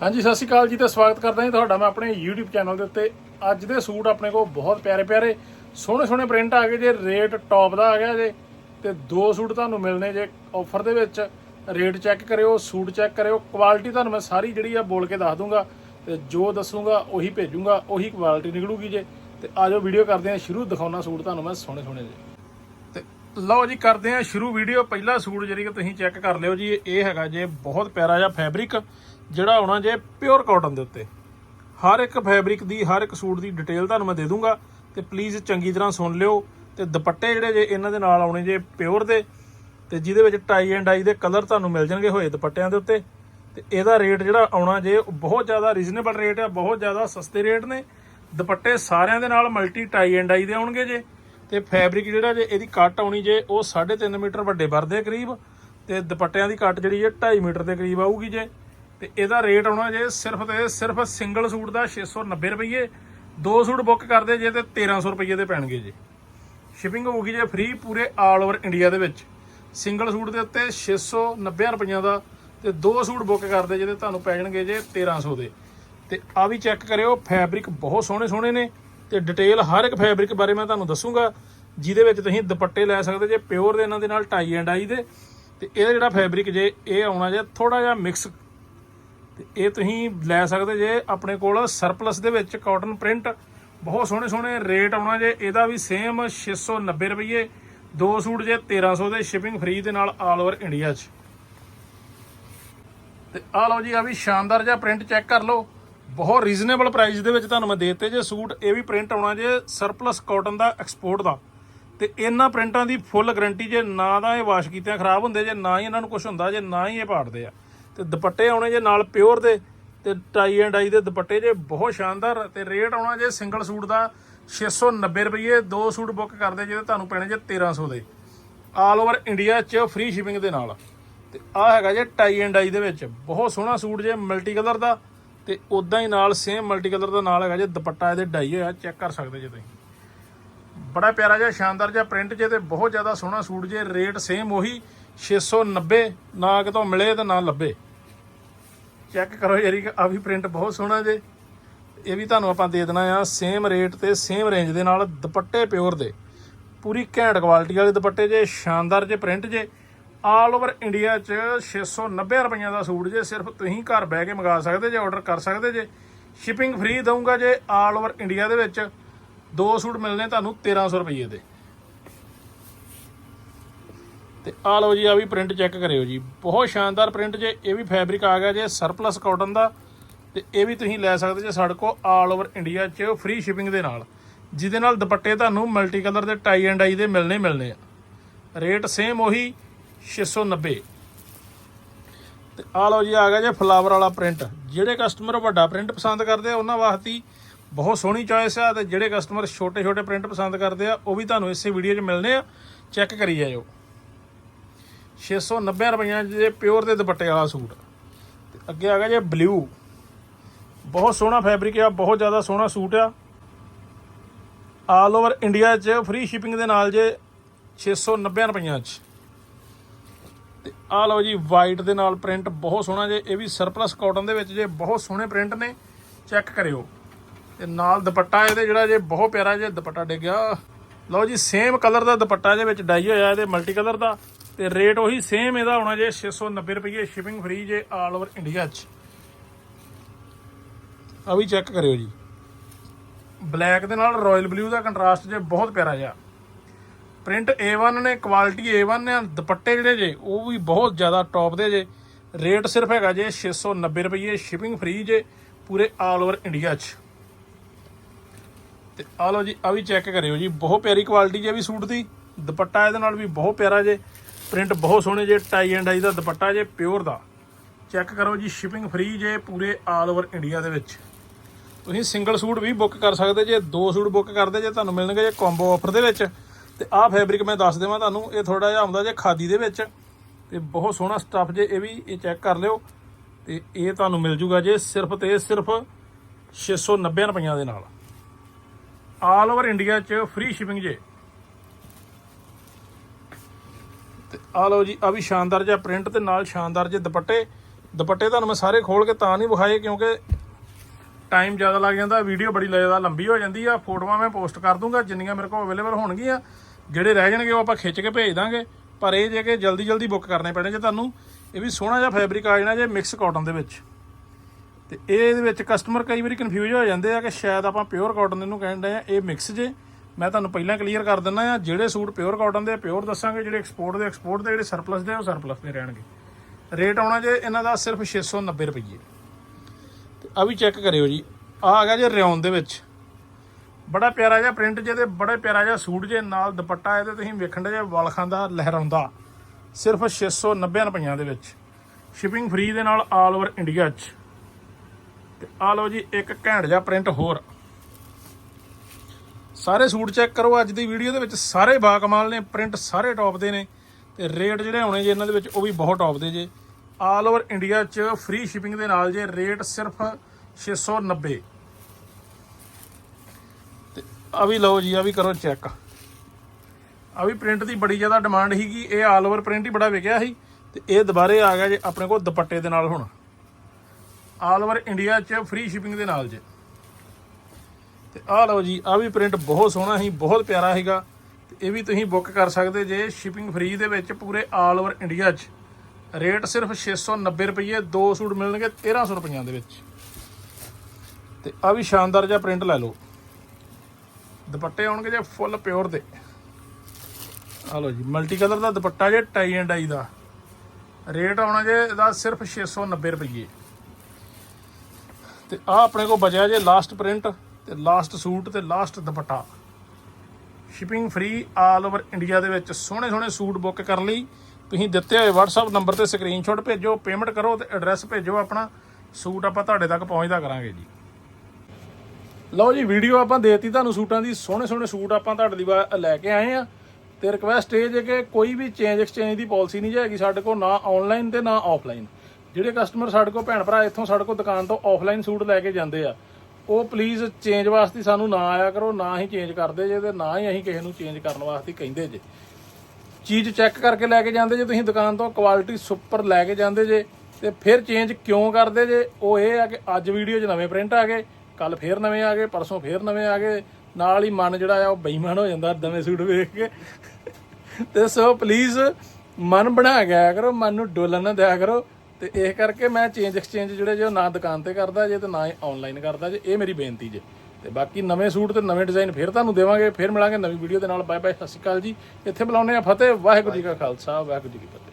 ਹਾਂਜੀ, ਸਤਿ ਸ਼੍ਰੀ ਅਕਾਲ ਜੀ ਤੇ ਸਵਾਗਤ ਕਰਦਾ ਜੀ ਤੁਹਾਡਾ ਮੈਂ ਆਪਣੇ YouTube ਚੈਨਲ ਦੇ ਉੱਤੇ। ਅੱਜ ਦੇ ਸੂਟ ਆਪਣੇ ਕੋਲ ਬਹੁਤ ਪਿਆਰੇ ਪਿਆਰੇ, ਸੋਹਣੇ ਸੋਹਣੇ ਪ੍ਰਿੰਟ ਆ ਗਏ ਜੇ ਰੇਟ ਟੌਪ ਦਾ ਆ ਗਿਆ ਜੇ, ਤੇ ਦੋ ਸੂਟ ਤੁਹਾਨੂੰ ਮਿਲਨੇ ਜੇ ਆਫਰ ਦੇ ਵਿੱਚ। ਰੇਟ ਚੈੱਕ ਕਰਿਓ, ਸੂਟ ਚੈੱਕ ਕਰਿਓ ਕੁਆਲਿਟੀ ਤੁਹਾਨੂੰ ਮੈਂ ਸਾਰੀ ਜਿਹੜੀ ਆ ਬੋਲ ਕੇ ਦੱਸ ਦੂੰਗਾ, ਤੇ ਜੋ ਦੱਸੂਗਾ ਉਹੀ ਭੇਜੂੰਗਾ, ਉਹੀ ਕੁਆਲਿਟੀ ਨਿਕਲੂਗੀ ਜੇ। ਤੇ ਆਜੋ ਵੀਡੀਓ ਕਰਦੇ ਆ ਸ਼ੁਰੂ, ਦਿਖਾਉਣਾ ਸੂਟ ਤੁਹਾਨੂੰ ਮੈਂ ਸੋਹਣੇ ਸੋਹਣੇ ਜੇ। ਤੇ ਲਓ ਜੀ, ਕਰਦੇ ਆ ਸ਼ੁਰੂ ਵੀਡੀਓ ਪਹਿਲਾ ਸੂਟ ਜਿਹੜੀ ਕਿ ਤੁਸੀਂ ਚੈੱਕ ਕਰ ਲਿਓ ਜੀ, ਇਹ ਹੈਗਾ ਜੇ ਬਹੁਤ ਪਿਆਰਾ ਜਿਹਾ ਫੈਬਰਿਕ ਜਿਹੜਾ ਆਉਣਾ ਜੇ ਪਿਓਰ ਕਾਟਨ ਦੇ ਉੱਤੇ। ਹਰ ਇੱਕ ਫੈਬਰਿਕ ਦੀ, ਹਰ ਇੱਕ ਸੂਟ ਦੀ ਡਿਟੇਲ ਤੁਹਾਨੂੰ ਮੈਂ ਦੇ ਦੂੰਗਾ ਤੇ ਪਲੀਜ਼ ਚੰਗੀ ਤਰ੍ਹਾਂ ਸੁਣ ਲਿਓ ਤੇ ਦੁਪੱਟੇ ਜਿਹੜੇ ਜੇ ਇਹਨਾਂ ਦੇ ਨਾਲ ਆਉਣੇ ਜੇ ਪਿਓਰ ਦੇ, ਤੇ ਜਿਹਦੇ ਵਿੱਚ ਟਾਈ ਐਂਡ ਆਈ ਦੇ ਕਲਰ ਤੁਹਾਨੂੰ ਮਿਲ ਜਾਣਗੇ ਹੋਏ ਦੁਪੱਟਿਆਂ ਦੇ ਉੱਤੇ। ਤੇ ਇਹਦਾ ਰੇਟ ਜਿਹੜਾ ਆਉਣਾ ਜੇ ਉਹ ਬਹੁਤ ਜ਼ਿਆਦਾ ਰੀਜ਼ਨੇਬਲ ਰੇਟ ਆ, ਬਹੁਤ ਜ਼ਿਆਦਾ ਸਸਤੇ ਰੇਟ ਨੇ। ਦੁਪੱਟੇ ਸਾਰਿਆਂ ਦੇ ਨਾਲ ਮਲਟੀ ਟਾਈ ਐਂਡ ਆਈ ਦੇ ਆਉਣਗੇ ਜੇ। ਤੇ ਫੈਬਰਿਕ ਜਿਹੜਾ ਜੇ ਇਹਦੀ ਕੱਟ ਆਉਣੀ ਜੇ ਉਹ 3.5 ਮੀਟਰ ਵੱਡੇ ਵਰਦੇ ਕਰੀਬ, ਤੇ ਦੁਪੱਟਿਆਂ ਦੀ ਕੱਟ ਜਿਹੜੀ ਜੇ 2.5 ਮੀਟਰ ਦੇ ਕਰੀਬ ਆਊਗੀ ਜੇ। ਤੇ ਇਹਦਾ ਰੇਟ ਆਉਣਾ ਜੇ ਸਿਰਫ ਤੇ ਸਿਰਫ ਸਿੰਗਲ ਸੂਟ ਦਾ 690 ਰੁਪਏ ਦੋ ਸੂਟ ਬੁੱਕ ਕਰਦੇ ਜੇ ਤੇ 1300 ਰੁਪਏ ਦੇ ਪੈਣਗੇ ਜੇ। ਸ਼ਿਪਿੰਗ ਹੋਊਗੀ ਜੇ ਫ੍ਰੀ ਪੂਰੇ ਆਲ ਓਵਰ ਇੰਡੀਆ ਦੇ ਵਿੱਚ। ਸਿੰਗਲ ਸੂਟ ਦੇ ਉੱਤੇ 690 ਰੁਪਈਆਂ ਦਾ ਤੇ ਦੋ ਸੂਟ ਬੁੱਕ ਕਰਦੇ ਜੇ ਤੇ ਤੁਹਾਨੂੰ ਪੈ ਜਾਣਗੇ ਜੇ 1300 ਦੇ। ਤੇ ਆ ਵੀ ਚੈੱਕ ਕਰਿਓ ਫੈਬਰਿਕ ਬਹੁਤ ਸੋਹਣੇ ਸੋਹਣੇ ਨੇ ਤੇ ਡਿਟੇਲ ਹਰ ਇੱਕ ਫੈਬਰਿਕ ਬਾਰੇ ਮੈਂ ਤੁਹਾਨੂੰ ਦੱਸੂਗਾ, ਜਿਹਦੇ ਵਿੱਚ ਤੁਸੀਂ ਦੁਪੱਟੇ ਲੈ ਸਕਦੇ ਜੇ ਪਿਓਰ ਦੇ ਇਹਨਾਂ ਦੇ ਨਾਲ ਟਾਈ ਐਂਡ ਆਈ ਦੇ। ਤੇ ਇਹਦਾ ਜਿਹੜਾ ਫੈਬਰਿਕ ਜੇ ਇਹ ਆਉਣਾ ਜੇ ਥੋੜਾ ਜਿਹਾ ਮਿਕਸ ਤੇ ਇਹ ਤੁਸੀਂ ਲੈ ਸਕਦੇ ਜੇ ਆਪਣੇ ਕੋਲ ਸਰਪਲਸ ਦੇ ਵਿੱਚ ਕਾਟਨ ਪ੍ਰਿੰਟ ਬਹੁਤ ਸੋਹਣੇ ਸੋਹਣੇ ਰੇਟ ਆਉਣਾ ਜੇ, ਇਹਦਾ ਵੀ ਸੇਮ 690 ਰੁਪਏ ਦੋ ਸੂਟ ਜੇ 1300 ਦੇ ਸ਼ਿਪਿੰਗ ਫ੍ਰੀ ਦੇ ਨਾਲ ਆਲ ਓਵਰ ਇੰਡੀਆ 'ਚ। ਤੇ ਆ ਲਓ ਜੀ ਆ ਵੀ ਸ਼ਾਨਦਾਰ ਜਿਹਾ ਪ੍ਰਿੰਟ ਚੈੱਕ ਕਰ ਲਓ। ਬਹੁਤ ਰੀਜ਼ਨੇਬਲ ਪ੍ਰਾਈਸ ਦੇ ਵਿੱਚ ਤੁਹਾਨੂੰ ਮੈਂ ਦੇਤੇ ਜੇ ਸੂਟ। ਇਹ ਵੀ ਪ੍ਰਿੰਟ ਆਉਣਾ ਜੇ ਸਰਪਲਸ ਕਾਟਨ ਦਾ ਐਕਸਪੋਰਟ ਦਾ। ਤੇ ਇਹਨਾਂ ਪ੍ਰਿੰਟਾਂ ਦੀ ਫੁੱਲ ਗਾਰੰਟੀ ਜੇ ਨਾ ਤਾਂ ਇਹ ਵਾਸ਼ ਕੀਤਿਆਂ ਖਰਾਬ ਹੁੰਦੇ ਜੇ, ਨਾ ਹੀ ਇਹਨਾਂ ਨੂੰ ਕੁਝ ਹੁੰਦਾ ਜੇ, ਨਾ ਹੀ ਇਹ ਪਾੜਦੇ ਆ। ਤੇ ਦੁਪੱਟੇ ਆਉਣੇ ਜੇ ਨਾਲ ਪਿਓਰ ਦੇ ਤੇ ਟਾਈ ਐਂਡ ਆਈ ਦੇ ਦੁਪੱਟੇ ਜੇ, ਬਹੁਤ ਸ਼ਾਨਦਾਰ ਤੇ ਰੇਟ ਆਉਣਾ ਜੇ ਸਿੰਗਲ ਸੂਟ ਦਾ 690 ਰੁਪਏ ਦੋ ਸੂਟ ਬੁੱਕ ਕਰਦੇ ਜੇ ਤੁਹਾਨੂੰ ਪੈਣੇ ਜੇ 1300 ਦੇ। ਆਲ ਓਵਰ ਇੰਡੀਆ 'ਚ ਫ੍ਰੀ ਸ਼ਿਪਿੰਗ ਦੇ ਨਾਲ। ਤੇ ਆ ਹੈਗਾ ਜੇ ਟਾਈ ਐਂਡ ਆਈ ਦੇ ਵਿੱਚ। ਬਹੁਤ ਸੋਹਣਾ ਸੂਟ ਜੇ ਮਲਟੀ ਕਲਰ ਦਾ ਤੇ ਉਦਾਂ ਹੀ ਨਾਲ ਸੇਮ ਮਲਟੀ ਕਲਰ ਦਾ ਨਾਲ ਹੈਗਾ ਜੇ ਦੁਪੱਟਾ ਇਹਦੇ ਡਾਈ ਹੋਇਆ ਚੈੱਕ ਕਰ ਸਕਦੇ ਜੇ ਤੁਸੀਂ। ਬੜਾ ਪਿਆਰਾ ਜਿਹਾ, ਸ਼ਾਨਦਾਰ ਜਿਹਾ ਪ੍ਰਿੰਟ ਜੇ ਤੇ ਬਹੁਤ ਜ਼ਿਆਦਾ ਸੋਹਣਾ ਸੂਟ ਜੇ ਰੇਟ ਸੇਮ ਉਹੀ 690 ਨਾ ਕਿਤੋਂ ਮਿਲੇ ਤੇ ਨਾ ਲੱਭੇ। ਚੈੱਕ ਕਰੋ ਯਾਰੀ ਆ ਵੀ ਪ੍ਰਿੰਟ ਬਹੁਤ ਸੋਹਣਾ ਜੇ। ਇਹ ਵੀ ਤੁਹਾਨੂੰ ਆਪਾਂ ਦੇ ਦੇਣਾ ਆ ਸੇਮ ਰੇਟ ਤੇ ਸੇਮ ਰੇਂਜ ਦੇ ਨਾਲ ਦੁਪੱਟੇ ਪਿਓਰ ਦੇ। ਪੂਰੀ ਘੈਂਟ ਕੁਆਲਿਟੀ ਵਾਲੇ ਦੁਪੱਟੇ ਜੇ, ਸ਼ਾਨਦਾਰ ਜੇ ਪ੍ਰਿੰਟ ਜੇ। ਆਲ ਓਵਰ ਇੰਡੀਆ 'ਚ 690 ਰੁਪਈਆ ਦਾ ਸੂਟ ਜੇ, ਸਿਰਫ ਤੁਸੀਂ ਘਰ ਬਹਿ ਕੇ ਮੰਗਾ ਸਕਦੇ ਜੇ ਆਰਡਰ ਕਰ ਸਕਦੇ ਜੇ। ਸ਼ਿਪਿੰਗ ਫ੍ਰੀ ਦਊਂਗਾ ਜੇ ਆਲ ਓਵਰ ਇੰਡੀਆ ਦੇ ਵਿੱਚ। ਦੋ ਸੂਟ ਮਿਲਨੇ ਤੁਹਾਨੂੰ 1300 ਰੁਪਏ ਦੇ। ਤੇ ਆ ਲਓ ਜੀ ਆ ਵੀ ਪ੍ਰਿੰਟ ਚੈੱਕ ਕਰਿਓ ਜੀ। ਬਹੁਤ ਸ਼ਾਨਦਾਰ ਪ੍ਰਿੰਟ ਜੇ, ਇਹ ਵੀ ਫੈਬਰਿਕ ਆ ਗਿਆ ਜੇ ਸਰਪਲਸ ਕਾਟਨ ਦਾ, ਤੇ ਇਹ ਵੀ ਤੁਸੀਂ ਲੈ ਸਕਦੇ ਜੇ ਸਾਡੇ ਕੋਲ ਆਲ ਓਵਰ ਇੰਡੀਆ 'ਚ ਫ੍ਰੀ ਸ਼ਿਪਿੰਗ ਦੇ ਨਾਲ। ਜਿਹਦੇ ਨਾਲ ਦੁਪੱਟੇ ਤੁਹਾਨੂੰ ਮਲਟੀ ਕਲਰ ਦੇ ਟਾਈ ਐਂਡ ਆਈ ਦੇ ਮਿਲਨੇ ਹੀ ਮਿਲਨੇ ਆ। ਰੇਟ ਸੇਮ ਉਹੀ 690 ਤੇ ਆ ਲਓ ਜੀ, ਆ ਗਿਆ ਜੇ ਫਲਾਵਰ ਵਾਲਾ ਪ੍ਰਿੰਟ ਜਿਹੜੇ ਕਸਟਮਰ ਵੱਡਾ ਪ੍ਰਿੰਟ ਪਸੰਦ ਕਰਦੇ ਆ, ਉਹਨਾਂ ਵਾਸਤੇ ਬਹੁਤ ਸੋਹਣੀ ਚੋਇਸ ਆ, ਤੇ ਜਿਹੜੇ ਕਸਟਮਰ ਛੋਟੇ ਛੋਟੇ ਪ੍ਰਿੰਟ ਪਸੰਦ ਕਰਦੇ ਆ, ਉਹ ਵੀ ਤੁਹਾਨੂੰ ਇਸੇ ਵੀਡੀਓ 'ਚ ਮਿਲਨੇ ਆ। ਚੈੱਕ ਕਰੀ ਜਾਇਓ। 690 ਰੁਪਈਆ ਜੇ ਪਿਓਰ ਦੇ ਦੁਪੱਟੇ ਵਾਲਾ ਸੂਟ। ਤੇ ਅੱਗੇ ਆ ਗਿਆ ਜੇ ਬਲੂ। ਬਹੁਤ ਸੋਹਣਾ ਫੈਬਰਿਕ ਆ, ਬਹੁਤ ਜ਼ਿਆਦਾ ਸੋਹਣਾ ਸੂਟ ਆ। ਆਲ ਓਵਰ ਇੰਡੀਆ 'ਚ ਫ੍ਰੀ ਸ਼ਿਪਿੰਗ ਦੇ ਨਾਲ ਜੇ 690 ਰੁਪਈਆ 'ਚ। ਤੇ ਆ ਲਓ ਜੀ ਵਾਈਟ ਦੇ ਨਾਲ ਪ੍ਰਿੰਟ ਬਹੁਤ ਸੋਹਣਾ ਜੇ, ਇਹ ਵੀ ਸਰਪਲਸ ਕਾਟਨ ਦੇ ਵਿੱਚ ਜੇ ਬਹੁਤ ਸੋਹਣੇ ਪ੍ਰਿੰਟ ਨੇ ਚੈੱਕ ਕਰਿਓ। ਤੇ ਨਾਲ ਦੁਪੱਟਾ ਇਹਦੇ ਜਿਹੜਾ ਜੇ ਬਹੁਤ ਪਿਆਰਾ ਜੇ ਦੁਪੱਟਾ ਡਿੱਗਿਆ ਲਓ ਜੀ ਸੇਮ ਕਲਰ ਦਾ ਦੁਪੱਟਾ ਜੇ ਵਿੱਚ ਡਾਈ ਹੋਇਆ, ਇਹਦੇ ਮਲਟੀ ਕਲਰ ਦਾ। ਤੇ ਰੇਟ ਉਹੀ ਸੇਮ ਇਹਦਾ ਹੋਣਾ ਜੇ 690 ਰੁਪਏ ਸ਼ਿਪਿੰਗ ਫ੍ਰੀ ਜੇ ਆਲ ਓਵਰ ਇੰਡੀਆ 'ਚ। ਆ ਵੀ ਚੈੱਕ ਕਰਿਓ ਜੀ। ਬਲੈਕ ਦੇ ਨਾਲ ਰਾਇਲ ਬਲੂ ਦਾ ਕੰਟਰਾਸਟ ਜੇ ਬਹੁਤ ਪਿਆਰਾ ਜਿਹਾ। ਪ੍ਰਿੰਟ A1 ਨੇ ਕੁਆਲਿਟੀ A1 ਨੇ, ਦੁਪੱਟੇ ਜਿਹੜੇ ਜੇ, ਉਹ ਵੀ ਬਹੁਤ ਜ਼ਿਆਦਾ ਟੌਪ ਦੇ ਜੇ। ਰੇਟ ਸਿਰਫ ਹੈਗਾ ਜੇ 690 ਰੁਪਏ ਸ਼ਿਪਿੰਗ ਫ੍ਰੀ ਜੇ ਪੂਰੇ ਆਲ ਓਵਰ ਇੰਡੀਆ 'ਚ। ਤੇ ਆ ਲਓ ਜੀ ਆ ਵੀ ਚੈੱਕ ਕਰਿਓ ਜੀ, ਬਹੁਤ ਪਿਆਰੀ ਕੁਆਲਿਟੀ ਜੇ ਵੀ ਸੂਟ ਦੀ। ਦੁਪੱਟਾ ਇਹਦੇ ਨਾਲ ਵੀ ਬਹੁਤ ਪਿਆਰਾ ਜੇ। ਪ੍ਰਿੰਟ ਬਹੁਤ ਸੋਹਣੇ ਜੇ ਟਾਈ ਐਂਡ ਆਈ ਦਾ ਦੁਪੱਟਾ ਜੇ ਪਿਓਰ ਦਾ। ਚੈੱਕ ਕਰੋ ਜੀ ਸ਼ਿਪਿੰਗ ਫ੍ਰੀ ਜੇ ਪੂਰੇ ਆਲ ਓਵਰ ਇੰਡੀਆ ਦੇ ਵਿੱਚ। ਤੁਸੀਂ ਸਿੰਗਲ ਸੂਟ ਵੀ ਬੁੱਕ ਕਰ ਸਕਦੇ ਜੇ, ਦੋ ਸੂਟ ਬੁੱਕ ਕਰਦੇ ਜੇ, ਤੁਹਾਨੂੰ ਮਿਲਣਗੇ ਜੇ ਕੰਬੋ ਆਫਰ ਦੇ ਵਿੱਚ। ਤੇ ਆਹ ਫੈਬਰਿਕ ਮੈਂ ਦੱਸ ਦੇਵਾਂ ਤੁਹਾਨੂੰ, ਇਹ ਥੋੜਾ ਜਿਹਾ ਆਉਂਦਾ ਜੇ ਖਾਦੀ ਦੇ ਵਿੱਚ। ਤੇ ਬਹੁਤ ਸੋਹਣਾ ਸਟੱਫ ਜੇ, ਇਹ ਵੀ ਇਹ ਚੈੱਕ ਕਰ ਲਿਓ। ਤੇ ਇਹ ਤੁਹਾਨੂੰ ਮਿਲ ਜੂਗਾ ਜੇ ਸਿਰਫ ਤੇ ਸਿਰਫ 690 ਰੁਪਈਆ ਦੇ ਨਾਲ। ਆਲ ਓਵਰ ਇੰਡੀਆ 'ਚ ਫ੍ਰੀ ਸ਼ਿਪਿੰਗ ਜੇ ਤੇ ਆ ਲਓ ਜੀ ਆ ਵੀ ਸ਼ਾਨਦਾਰ ਜਿਹਾ ਪ੍ਰਿੰਟ ਤੇ ਨਾਲ ਸ਼ਾਨਦਾਰ ਜਿਹੇ ਦੁਪੱਟੇ। ਦੁਪੱਟੇ ਤੁਹਾਨੂੰ ਮੈਂ ਸਾਰੇ ਖੋਲ ਕੇ ਤਾਂ ਨਹੀਂ ਵਿਖਾਏ, ਕਿਉਂਕਿ ਟਾਈਮ ਜ਼ਿਆਦਾ ਲੱਗ ਜਾਂਦਾ ਵੀਡੀਓ ਬੜੀ ਜ਼ਿਆਦਾ ਲੰਬੀ ਹੋ ਜਾਂਦੀ ਆ। ਫੋਟੋਆਂ ਮੈਂ ਪੋਸਟ ਕਰ ਦੂੰਗਾ, ਜਿੰਨੀਆਂ ਮੇਰੇ ਕੋਲ ਅਵੇਲੇਬਲ ਹੋਣਗੀਆਂ, ਜਿਹੜੇ ਰਹਿ ਜਾਣਗੇ ਉਹ ਆਪਾਂ ਖਿੱਚ ਕੇ ਭੇਜ ਦਾਂਗੇ। ਪਰ ਇਹ ਜੇ ਕਿ ਜਲਦੀ ਜਲਦੀ ਬੁੱਕ ਕਰਨੇ ਪੈਣੇ ਜੇ ਤੁਹਾਨੂੰ, ਇਹ ਵੀ ਸੋਹਣਾ ਜਿਹਾ ਫੈਬਰਿਕ ਆ ਜਾਣਾ ਜੇ ਮਿਕਸ ਕਾਟਨ ਦੇ ਵਿੱਚ। ਤੇ ਇਹ ਇਹਦੇ ਵਿੱਚ ਕਸਟਮਰ ਕਈ ਵਾਰੀ ਕਨਫਿਊਜ਼ ਹੋ ਜਾਂਦੇ ਆ ਕਿ ਸ਼ਾਇਦ ਆਪਾਂ ਪਿਓਰ ਕਾਟਨ ਇਹਨੂੰ ਕਹਿਣ ਡਏ ਆ, ਇਹ ਮਿਕਸ ਜੇ। ਮੈਂ ਤੁਹਾਨੂੰ ਪਹਿਲਾਂ ਕਲੀਅਰ ਕਰ ਦਿੰਦਾ ਆ ਜਿਹੜੇ ਸੂਟ ਪਿਓਰ ਕਾਟਨ ਦੇ ਪਿਓਰ ਦੱਸਾਂਗੇ ਜਿਹੜੇ ਐਕਸਪੋਰਟ ਦੇ ਐਕਸਪੋਰਟ ਦੇ, ਜਿਹੜੇ ਸਰਪਲਸ ਦੇ, ਉਹ ਸਰਪਲਸ ਦੇ ਰਹਿਣਗੇ। ਰੇਟ ਆਉਣਾ ਜੇ ਇਹਨਾਂ ਦਾ ਸਿਰਫ 690 ਰੁਪਏ ਤੇ ਆ ਵੀ ਚੈੱਕ ਕਰਿਓ ਜੀ ਆ ਆ ਗਿਆ ਜੇ ਰਿਓਨ ਦੇ ਵਿੱਚ। ਬੜਾ ਪਿਆਰਾ ਜਿਹਾ ਪ੍ਰਿੰਟ ਜੇ ਜਿਹਦੇ ਬੜਾ ਪਿਆਰਾ ਜਿਹਾ ਸੂਟ ਜੇ, ਨਾਲ ਦੁਪੱਟਾ ਇਹਦੇ ਤੁਸੀਂ ਵੇਖਣ ਦੇ ਜੇ, ਵਲਖਾਂ ਦਾ ਲਹਿਰਾਉਂਦਾ। ਸਿਰਫ 690 ਰੁਪਈਆਂ ਦੇ ਵਿੱਚ। ਸ਼ਿਪਿੰਗ ਫ੍ਰੀ ਦੇ ਨਾਲ ਆਲ ਓਵਰ ਇੰਡੀਆ 'ਚ। ਤੇ ਆ ਲਓ ਜੀ, ਇੱਕ ਘੈਂਟ ਜਿਹਾ ਪ੍ਰਿੰਟ ਹੋਰ। ਸਾਰੇ ਸੂਟ ਚੈੱਕ ਕਰੋ, ਅੱਜ ਦੀ ਵੀਡੀਓ ਦੇ ਵਿੱਚ ਸਾਰੇ ਬਾਕਮਾਲ ਨੇ, ਪ੍ਰਿੰਟ ਸਾਰੇ ਟੌਪ ਦੇ ਨੇ ਤੇ ਰੇਟ ਜਿਹੜੇ ਆਉਣੇ ਜੇ ਇਹਨਾਂ ਦੇ ਵਿੱਚ ਉਹ ਵੀ ਬਹੁਤ ਟੌਪ ਦੇ ਜੇ। ਆਲ ਓਵਰ ਇੰਡੀਆ 'ਚ ਫ੍ਰੀ ਸ਼ਿਪਿੰਗ ਦੇ ਨਾਲ ਜੇ ਰੇਟ ਸਿਰਫ 690 ਤੇ ਆ ਵੀ ਲਓ ਜੀ ਆ ਵੀ ਕਰੋ ਚੈੱਕ। ਆ ਵੀ ਪ੍ਰਿੰਟ ਦੀ ਬੜੀ ਜ਼ਿਆਦਾ ਡਿਮਾਂਡ ਸੀਗੀ, ਇਹ ਆਲ ਓਵਰ ਪ੍ਰਿੰਟ ਹੀ ਬੜਾ ਵਿਕਿਆ ਸੀ ਤੇ ਇਹ ਦੁਬਾਰੇ ਆ ਗਿਆ ਜੇ ਆਪਣੇ ਕੋਲ ਦੁਪੱਟੇ ਦੇ ਨਾਲ ਹੁਣ। ਆਲ ਓਵਰ ਇੰਡੀਆ 'ਚ ਫ੍ਰੀ ਸ਼ਿਪਿੰਗ ਦੇ ਨਾਲ ਜੇ। ਤੇ ਆਹ ਲਓ ਜੀ ਆ ਵੀ ਪ੍ਰਿੰਟ ਬਹੁਤ ਸੋਹਣਾ ਸੀ, ਬਹੁਤ ਪਿਆਰਾ ਸੀਗਾ। ਤੇ ਇਹ ਵੀ ਤੁਸੀਂ ਬੁੱਕ ਕਰ ਸਕਦੇ ਜੇ ਸ਼ਿਪਿੰਗ ਫ੍ਰੀ ਦੇ ਵਿੱਚ ਪੂਰੇ ਆਲ ਓਵਰ ਇੰਡੀਆ 'ਚ। ਰੇਟ ਸਿਰਫ 690 ਰੁਪਏ ਦੋ ਸੂਟ ਮਿਲਣਗੇ 1300 ਰੁਪਈਆਂ ਦੇ ਵਿੱਚ। ਤੇ ਆ ਵੀ ਸ਼ਾਨਦਾਰ ਜਿਹਾ ਪ੍ਰਿੰਟ ਲੈ ਲਓ। ਦੁਪੱਟੇ ਆਉਣਗੇ ਜੇ ਫੁੱਲ ਪਿਓਰ ਦੇ। ਆ ਲਓ ਜੀ ਮਲਟੀ ਕਲਰ ਦਾ ਦੁਪੱਟਾ ਜੇ tie and I the. Rate ਆਉਣਾ ਜੇ ਇਹਦਾ ਸਿਰਫ 690 ਰੁਪਏ ਤੇ ਆ ਆਪਣੇ ਕੋਲ ਬਚਿਆ ਜੇ ਲਾਸਟ ਪ੍ਰਿੰਟ ਤੇ ਲਾਸਟ ਸੂਟ ਤੇ ਲਾਸਟ ਦੁਪੱਟਾ। Shipping free all over India ਦੇ ਵਿੱਚ ਸੋਹਣੇ ਸੋਹਣੇ ਸੂਟ ਬੁੱਕ ਕਰਨ ਲਈ ਤੁਸੀਂ ਦਿੱਤੇ ਹੋਏ WhatsApp ਨੰਬਰ ਤੇ ਸਕਰੀਨਸ਼ਾਟ ਭੇਜੋ ਪੇਮੈਂਟ ਕਰੋ ਤੇ ਐਡਰੈਸ ਭੇਜੋ ਆਪਣਾ। ਸੂਟ ਆਪਾਂ ਤੁਹਾਡੇ ਤੱਕ ਪਹੁੰਚਦਾ ਕਰਾਂਗੇ ਜੀ। ਲਓ ਜੀ ਵੀਡੀਓ ਆਪਾਂ ਦੇਤੀ ਤੁਹਾਨੂੰ ਸੂਟਾਂ ਦੀ। ਸੋਹਣੇ ਸੋਹਣੇ ਸੂਟ ਆਪਾਂ ਤੁਹਾਡੇ ਲਈ ਵਾ- ਲੈ ਕੇ ਆਏ ਆ। ਤੇ ਰਿਕਵੈਸਟ ਇਹ ਜੇ ਕਿ ਕੋਈ ਵੀ ਚੇਂਜ ਐਕਸਚੇਂਜ ਦੀ ਪਾਲਿਸੀ ਨਹੀਂ ਜਾਏਗੀ ਸਾਡੇ ਕੋਲ, ਨਾ ਆਨਲਾਈਨ ਤੇ ਨਾ ਆਫਲਾਈਨ ਜਿਹੜੇ ਕਸਟਮਰ ਸਾਡੇ ਕੋਲ ਭੈਣ ਭਰਾ ਇੱਥੋਂ ਸਾਡੇ ਕੋਲ ਦੁਕਾਨ ਤੋਂ ਆਫਲਾਈਨ ਸੂਟ ਲੈ ਕੇ ਜਾਂਦੇ ਆ। ਉਹ ਪਲੀਜ਼ ਚੇਂਜ ਵਾਸਤੇ ਸਾਨੂੰ ਨਾ ਆਇਆ ਕਰੋ, ਨਾ ਹੀ ਚੇਂਜ ਕਰਦੇ ਜੇ ਤੇ ਨਾ ਹੀ ਅਸੀਂ ਕਿਸੇ ਨੂੰ ਚੇਂਜ ਕਰਨ ਵਾਸਤੇ ਕਹਿੰਦੇ ਜੇ। ਚੀਜ਼ ਚੈੱਕ ਕਰਕੇ ਲੈ ਕੇ ਜਾਂਦੇ ਜੇ, ਤੁਸੀਂ ਦੁਕਾਨ ਤੋਂ ਕੁਆਲਿਟੀ ਸੁਪਰ ਲੈ ਕੇ ਜਾਂਦੇ ਜੇ ਤੇ ਫਿਰ ਚੇਂਜ ਕਿਉਂ ਕਰਦੇ ਜੇ? ਉਹ ਇਹ ਆ ਕਿ ਅੱਜ ਵੀਡੀਓ 'ਚ ਨਵੇਂ ਪ੍ਰਿੰਟ ਆ ਗਏ ਕੱਲ ਫੇਰ ਨਵੇਂ ਆ ਗਏ, ਪਰਸੋਂ ਫੇਰ ਨਵੇਂ ਆ ਗਏ, ਨਾਲ ਹੀ ਮਨ ਜਿਹੜਾ ਆ ਉਹ ਬੇਈਮਾਨ ਹੋ ਜਾਂਦਾ ਨਵੇਂ ਸੂਟ ਵੇਖ ਕੇ। ਤੇ ਸੋ ਪਲੀਜ਼ ਮਨ ਬਣਾ ਗਿਆ ਕਰੋ, ਮਨ ਨੂੰ ਡੋਲਣ ਨਾ ਦਿਆ ਕਰੋ। ਤੇ ਇਹ ਕਰਕੇ ਮੈਂ ਚੇਂਜ ਐਕਸਚੇਂਜ ਜਿਹੜੇ ਜੋ ਨਾ ਦੁਕਾਨ ਤੇ ਕਰਦਾ ਜੇ ਤੇ ਨਾ ਹੀ ਆਨਲਾਈਨ ਕਰਦਾ ਜੇ, ਇਹ ਮੇਰੀ ਬੇਨਤੀ ਜੇ। ਤੇ ਬਾਕੀ ਨਵੇਂ ਸੂਟ ਤੇ ਨਵੇਂ ਡਿਜ਼ਾਈਨ ਫਿਰ ਤੁਹਾਨੂੰ ਦੇਵਾਂਗੇ, ਫਿਰ ਮਿਲਾਂਗੇ ਨਵੀਂ ਵੀਡੀਓ ਦੇ ਨਾਲ। ਬਾਏ ਬਾਏ ਸਤਿ ਸ਼੍ਰੀ ਅਕਾਲ ਜੀ। ਇੱਥੇ ਬੁਲਾਉਂਦੇ ਆ ਫਤਿਹ, ਵਾਹਿਗੁਰੂ ਜੀ ਕਾ ਖਾਲਸਾ, ਵਾਹਿਗੁਰੂ ਜੀ ਕੀ ਫਤਿਹ।